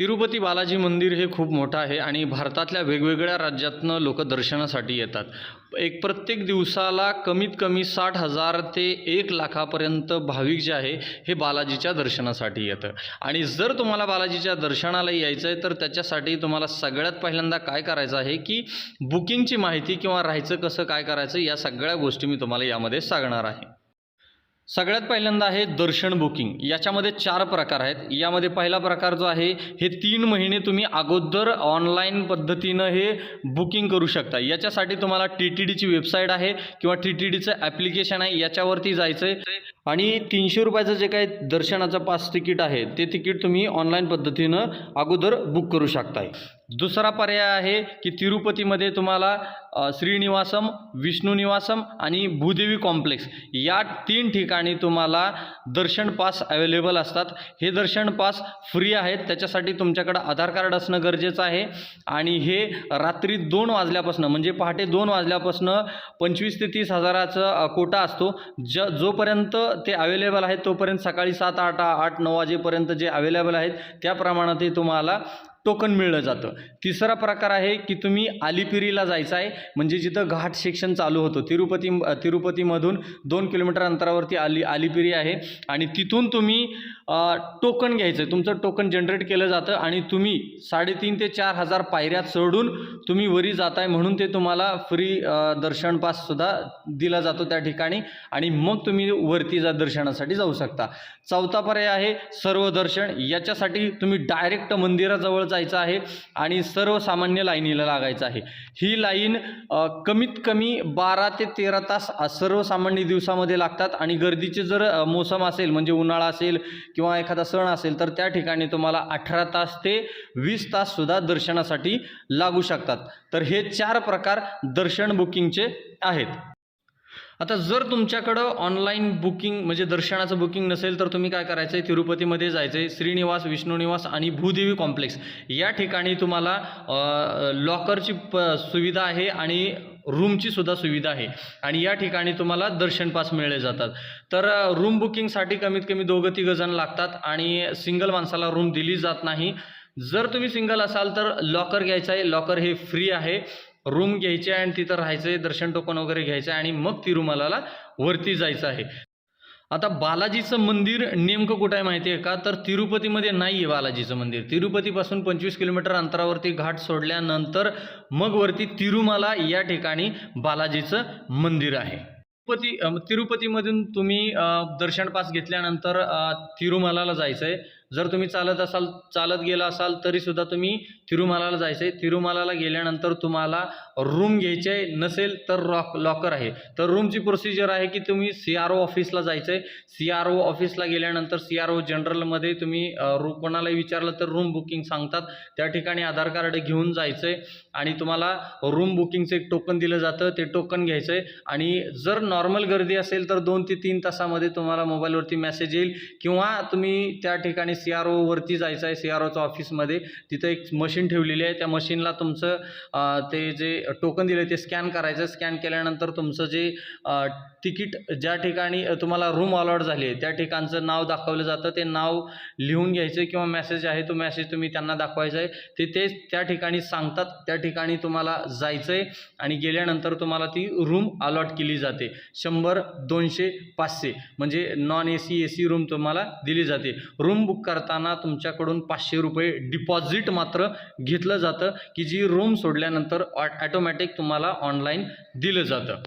तिरुपती बालाजी मंदिर हे खूप मोठं आहे आणि भारतातल्या वेगवेगळ्या राज्यातनं लोक दर्शनासाठी येतात. एक प्रत्येक दिवसाला कमीत कमी साठ हजार ते एक लाखापर्यंत भाविक जे आहे हे बालाजीच्या दर्शनासाठी येतं. आणि जर तुम्हाला बालाजीच्या दर्शनाला यायचं आहे तर त्याच्यासाठी तुम्हाला सगळ्यात पहिल्यांदा काय करायचं आहे की बुकिंगची माहिती किंवा राहायचं कसं काय करायचं या सगळ्या गोष्टी मी तुम्हाला यामध्ये सांगणार आहे. सगळ्यात पहिल्यांदा आहे दर्शन बुकिंग. याच्यामध्ये चार प्रकार आहेत. यामध्ये पहिला प्रकार जो आहे हे तीन महिने तुम्ही अगोदर ऑनलाईन पद्धतीनं हे बुकिंग करू शकता. याच्यासाठी तुम्हाला टी टी डीची वेबसाईट आहे किंवा टी टी डीचं ॲप्लिकेशन आहे याच्यावरती जायचं आहे आणि तीनशे रुपयाचं जे काही दर्शनाचं पास तिकीट आहे ते तिकीट तुम्ही ऑनलाईन पद्धतीनं अगोदर बुक करू शकताय. दुसरा पर्याय आहे की तिरुपतीमध्ये तुम्हाला श्रीनिवासम विष्णू निवासम आणि भूदेवी कॉम्प्लेक्स या तीन ठिकाणी तुम्हाला दर्शन पास अवेलेबल असतात. हे दर्शन पास फ्री आहेत. त्याच्यासाठी तुमच्याकडं आधार कार्ड असणं गरजेचं आहे. आणि हे रात्री दोन वाजल्यापासून म्हणजे पहाटे दोन वाजल्यापासून पंचवीस ते तीस हजाराचा कोटा असतो. ज जोपर्यंत ते अवेलेबल आहेत तोपर्यंत सकाळी सात आठ आठ नऊ वाजेपर्यंत जे अवेलेबल आहेत त्या प्रमाणातही तुम्हाला टोकन मिळलं जातं. तिसरा प्रकार आहे की तुम्ही आलिपिरीला जायचं आहे म्हणजे जिथं घाट सेक्शन चालू होतं. तिरुपती तिरुपतीमधून दोन किलोमीटर अंतरावरती आली आलिपिरी आहे. आणि तिथून तुम्ही टोकन घ्यायचं आहे तुमचं टोकन जनरेट केलं जातं आणि तुम्ही साडेतीन ते चार हजार पायऱ्या चढून तुम्ही वरी जाताय म्हणून ते तुम्हाला फ्री दर्शन पाससुद्धा दिला जातो त्या ठिकाणी. आणि मग तुम्ही वरती जा दर्शनासाठी जाऊ शकता. चौथा पर्याय आहे सर्व दर्शन. याच्यासाठी तुम्ही डायरेक्ट मंदिराजवळ जायचं आहे आणि सर्वसामान्य लाईनीला लागायचं आहे. ही लाईन कमीत कमी बारा ते तेरा तास सर्वसामान्य दिवसामध्ये लागतात आणि गर्दीचे जर मोसम असेल म्हणजे उन्हाळा असेल किंवा एखादा सण असेल तर त्या ठिकाणी तुम्हाला अठरा तास ते वीस ताससुद्धा दर्शनासाठी लागू शकतात. तर हे चार प्रकार दर्शन बुकिंगचे आहेत. आता जर तुमच्याकडं ऑनलाईन बुकिंग म्हणजे दर्शनाचं बुकिंग नसेल तर तुम्ही काय करायचं आहे तिरुपतीमध्ये जायचं आहे श्रीनिवास विष्णुनिवास आणि भूदेवी कॉम्प्लेक्स या ठिकाणी तुम्हाला लॉकरची प सुविधा आहे आणि रूमची सुद्धा सुविधा आहे. आणि या ठिकाणी तुम्हाला दर्शन पास मिळले जातात. तर रूम बुकिंगसाठी कमीत कमी दोघं तिघं जण लागतात आणि सिंगल माणसाला रूम दिली जात नाही. जर तुम्ही सिंगल असाल तर लॉकर घ्यायचं आहे लॉकर हे फ्री आहे. रूम घ्यायची आहे आणि तिथं राहायचं आहे दर्शन टोकन वगैरे घ्यायचं आहे आणि मग तिरुमलाला वरती जायचं आहे. आता बालाजीचं मंदिर नेमकं कुठं आहे माहिती आहे का? तर तिरुपतीमध्ये नाही आहे बालाजीचं मंदिर. तिरुपतीपासून पंचवीस किलोमीटर अंतरावरती घाट सोडल्यानंतर मग वरती तिरुमाला या ठिकाणी बालाजीचं मंदिर आहे. तिरुपती तिरुपतीमधून तुम्ही दर्शन पास घेतल्यानंतर तिरुमालाला जायचं आहे जर तुम्ही चालत असाल चालत गेला असाल तरीसुद्धा तुम्ही तिरुमालाला जायचं आहे तिरुमालाला गेल्यानंतर तुम्हाला रूम घ्यायचे आहे नसेल तर रॉक लॉकर आहे. तर रूमची प्रोसिजर आहे की तुम्ही सी आर ओ ऑफिसला जायचं आहे सी आर ओ ऑफिसला गेल्यानंतर सी आर ओ जनरलमध्ये तुम्ही रू कोणालाही विचारलं तर रूम बुकिंग सांगतात. त्या ठिकाणी आधार कार्ड घेऊन जायचं आहे आणि तुम्हाला रूम बुकिंगचं एक टोकन दिलं जातं. ते टोकन घ्यायचं आहे आणि जर नॉर्मल गर्दी असेल तर दोन ते तीन तासामध्ये तुम्हाला मोबाईलवरती मेसेज येईल किंवा तुम्ही त्या ठिकाणी सी आर ओवरती जायचं आहे सी आर ओच्या ऑफिसमध्ये. तिथं एक मशीन ठेवलेली आहे. त्या मशीनला तुमचं ते जे टोकन दिलं ते स्कॅन करायचं. स्कॅन केल्यानंतर तुमचं जे तिकीट ज्या ठिकाणी तुम्हाला रूम अलॉट झाली आहे त्या ठिकाणचं नाव दाखवलं जातं. ते नाव लिहून घ्यायचं किंवा मेसेज आहे तो मेसेज तुम्ही त्यांना दाखवायचा आहे. ते तेच त्या ठिकाणी सांगतात त्या ठिकाणी तुम्हाला जायचं आहे आणि गेल्यानंतर तुम्हाला ती रूम अलॉट केली जाते. शंभर दोनशे पाचशे म्हणजे non A C A C room तुम्हाला दिली जाते. रूम बुक करताना तुमच्याकडून पाचशे रुपये डिपॉझिट मात्र घेतलं जातं की जी रूम सोडल्यानंतर ॲटोमॅटिक तुम्हाला ऑनलाईन दिलं जातं.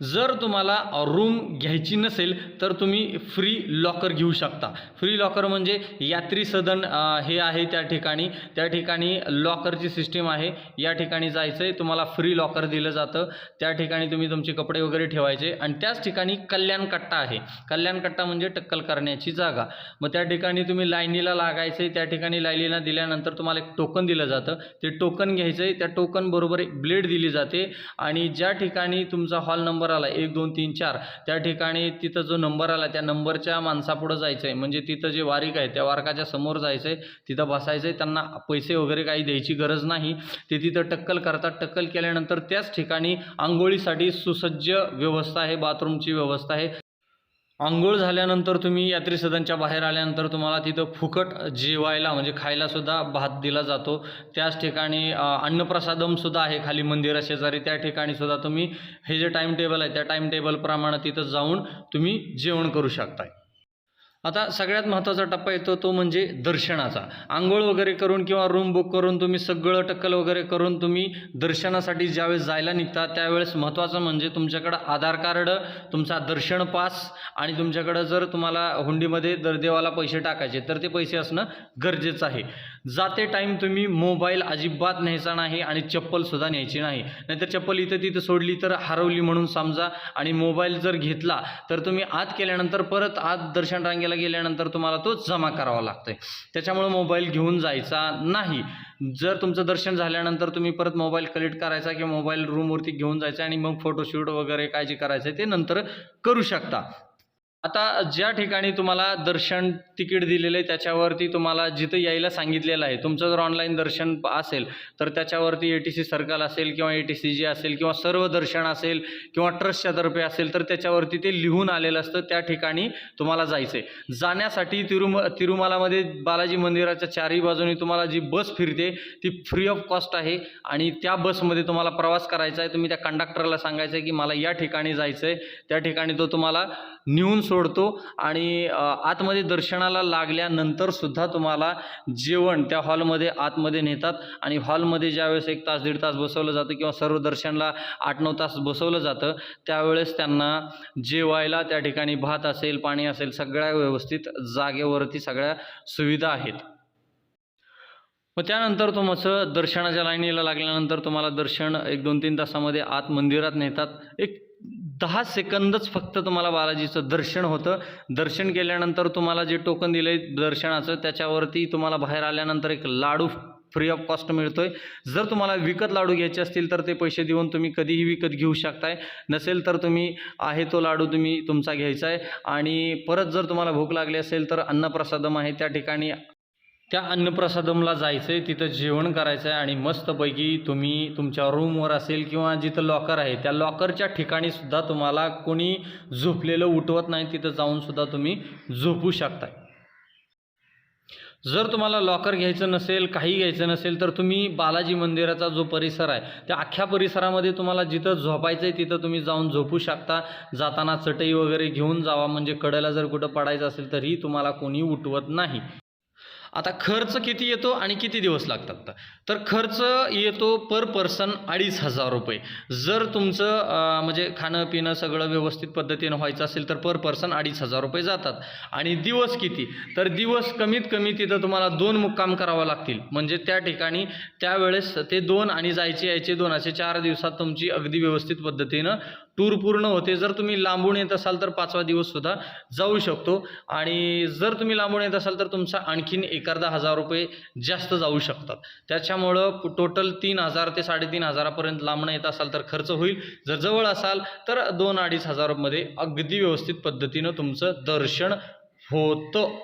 जर तुम्हाला रूम घ्यायची नसेल तर तुम्ही फ्री लॉकर घेऊ शकता. फ्री लॉकर म्हणजे यात्री सदन हे आहे त्या ठिकाणी. त्या ठिकाणी लॉकरची सिस्टीम आहे. या ठिकाणी जायचं आहे तुम्हाला फ्री लॉकर दिलं जातं. त्या ठिकाणी तुम्ही तुमचे कपडे वगैरे ठेवायचे. आणि त्याच ठिकाणी कल्याण कट्टा आहे. कल्याण कट्टा म्हणजे टक्कल करण्याची जागा. मग त्या ठिकाणी तुम्ही लाईनीला लागायचं. आहे त्या ठिकाणी लाईनीला दिल्यानंतर तुम्हाला एक टोकन दिलं जातं. ते टोकन घ्यायचं आहे त्या टोकन बरोबर एक ब्लेड दिली जाते. आणि ज्या ठिकाणी तुमचा हॉल नंबर आला एक दोन तीन चार. त्या ठिकाणी तिथं जो नंबर आला त्या नंबरच्या माणसापुढं जायचं आहे म्हणजे तिथं जे वारीक आहे त्या वारकाच्या समोर जायचं आहे तिथं बसायचं आहे त्यांना पैसे वगैरे काही द्यायची गरज नाही. ते तिथं टक्कल करतात. टक्कल केल्यानंतर त्याच ठिकाणी आंघोळीसाठी सुसज्ज व्यवस्था आहे बाथरूमची व्यवस्था आहे. आंघोळ झाल्यानंतर तुम्ही यात्री सदनच्या बाहेर आल्यानंतर तुम्हाला तिथं फुकट जेवायला म्हणजे खायलासुद्धा भात दिला जातो. त्याच ठिकाणी अन्नप्रसादमसुद्धा आहे खाली मंदिराशेजारी त्या ठिकाणी सुद्धा तुम्ही हे जे टाईम टेबल आहे त्या टाईम टेबलप्रमाणे तिथं जाऊन तुम्ही जेवण करू शकताय. आता सगळ्यात महत्त्वाचा टप्पा येतो तो म्हणजे दर्शनाचा. आंघोळ वगैरे करून किंवा रूम बुक करून तुम्ही सगळं टक्कल वगैरे करून तुम्ही दर्शनासाठी ज्यावेळेस जायला निघता त्यावेळेस महत्त्वाचं म्हणजे तुमच्याकडं आधार कार्ड तुमचा दर्शन पास आणि तुमच्याकडं जर तुम्हाला हुंडीमध्ये दर देवाला पैसे टाकायचे तर ते पैसे असणं गरजेचं आहे. जाते टाईम तुम्ही मोबाईल अजिबात न्यायचा नाही आणि चप्पलसुद्धा न्यायची नाही. नाहीतर चप्पल इथं तिथं सोडली तर हरवली म्हणून समजा आणि मोबाईल जर घेतला तर तुम्ही आत केल्यानंतर परत आत दर्शन रांगेला गेल्यानंतर तुम्हाला तो जमा करावा लागतोय. त्याच्यामुळं मोबाईल घेऊन जायचा नाही. जर तुमचं दर्शन झाल्यानंतर तुम्ही परत मोबाईल कलेक्ट करायचा किंवा मोबाईल रूमवरती घेऊन जायचा आणि मग फोटोशूट वगैरे काय जे करायचं आहे ते नंतर करू शकता. आता ज्या ठिकाणी तुम्हाला दर्शन तिकीट दिलेलं आहे त्याच्यावरती तुम्हाला जिथं यायला सांगितलेलं आहे तुमचं जर ऑनलाईन दर्शन असेल तर त्याच्यावरती ए टी सी सर्कल असेल किंवा ए टी सी जी असेल किंवा सर्व दर्शन असेल किंवा ट्रस्टच्या तर्फे असेल तर त्याच्यावरती ते लिहून आलेलं असतं त्या ठिकाणी तुम्हाला जायचं आहे जाण्यासाठी तिरुम तिरुमालामध्ये बालाजी मंदिराच्या चारही बाजूनी तुम्हाला जी बस फिरते ती फ्री ऑफ कॉस्ट आहे आणि त्या बसमध्ये तुम्हाला प्रवास करायचा आहे. तुम्ही त्या कंडक्टरला सांगायचं आहे की मला या ठिकाणी जायचं आहे त्या ठिकाणी तो तुम्हाला नेऊन सोडतो आणि आतमध्ये दर्शनाला लागल्यानंतर सुद्धा तुम्हाला जेवण त्या हॉलमध्ये आतमध्ये नेतात आणि हॉलमध्ये ज्यावेळेस एक तास दीड तास बसवलं जातं किंवा सर्व दर्शनला आठ नऊ तास बसवलं जातं त्यावेळेस त्यांना जेवायला त्या ठिकाणी भात असेल पाणी असेल सगळ्या व्यवस्थित जागेवरती सगळ्या सुविधा आहेत. मग त्यानंतर तुमचं दर्शनाच्या लाईनीला लागल्यानंतर तुम्हाला दर्शन एक दोन तीन तासामध्ये आत मंदिरात नेतात. एक दहा सेकंदच फक्त तुम्हाला बालाजीचं दर्शन होतं. दर्शन केल्यानंतर तुम्हाला जे टोकन दिलं आहे दर्शनाचं त्याच्यावरती तुम्हाला बाहेर आल्यानंतर एक लाडू फ्री ऑफ कॉस्ट मिळतो आहे जर तुम्हाला विकत लाडू घ्यायचे असतील तर ते पैसे देऊन तुम्ही कधीही विकत घेऊ शकताय. नसेल तर तुम्ही आहे तो लाडू तुम्ही तुमचा घ्यायचा आहे आणि परत जर तुम्हाला भूक लागली असेल तर अन्नप्रसादम आहे. त्या ठिकाणी त्या अन्नप्रसादमला जायचं आहे तिथं जेवण करायचं आहे आणि मस्तपैकी तुम्ही तुमच्या रूमवर असेल किंवा जिथं लॉकर आहे त्या लॉकरच्या ठिकाणी सुद्धा तुम्हाला कोणी झोपलेलं उठवत नाही तिथं जाऊन सुद्धा तुम्ही झोपू शकताय. जर तुम्हाला लॉकर घ्यायचं नसेल काही घ्यायचं नसेल तर तुम्ही बालाजी मंदिराचा जो परिसर आहे त्या अख्ख्या परिसरामध्ये तुम्हाला जिथं झोपायचं आहे तिथं तुम्ही जाऊन झोपू शकता. जाताना चटई वगैरे घेऊन जावा म्हणजे कडेला जर कुठं पडायचं असेल तरीही तुम्हाला कोणी उठवत नाही. आता खर्च किती येतो आणि किती दिवस लागतात? तर खर्च येतो पर पर्सन अडीच हजार रुपये. जर तुमचं म्हणजे खाणं पिणं सगळं व्यवस्थित पद्धतीनं व्हायचं असेल तर पर पर्सन अडीच हजार रुपये जातात. आणि दिवस किती? तर दिवस कमीत कमी तिथं तुम्हाला दोन मुक्काम करावं लागतील. म्हणजे त्या ठिकाणी त्यावेळेस ते दोन आणि जायचे यायचे दोन असे चार दिवसात तुमची अगदी व्यवस्थित पद्धतीनं टूर पूर्ण होते. जर तुम्ही लांबून येत असाल तर पाचवा दिवससुद्धा जाऊ शकतो. आणि जर तुम्ही लांबून येत असाल तर तुमचा आणखीन एक अर्धा हजार रुपये जास्त जाऊ शकतात. त्याच्यामुळं टोटल तीन हजार ते साडेतीन हजारापर्यंत लांबणं येत असाल तर खर्च होईल. जर जवळ असाल तर दोन अडीच हजारमध्ये अगदी व्यवस्थित पद्धतीनं तुमचं दर्शन होतं.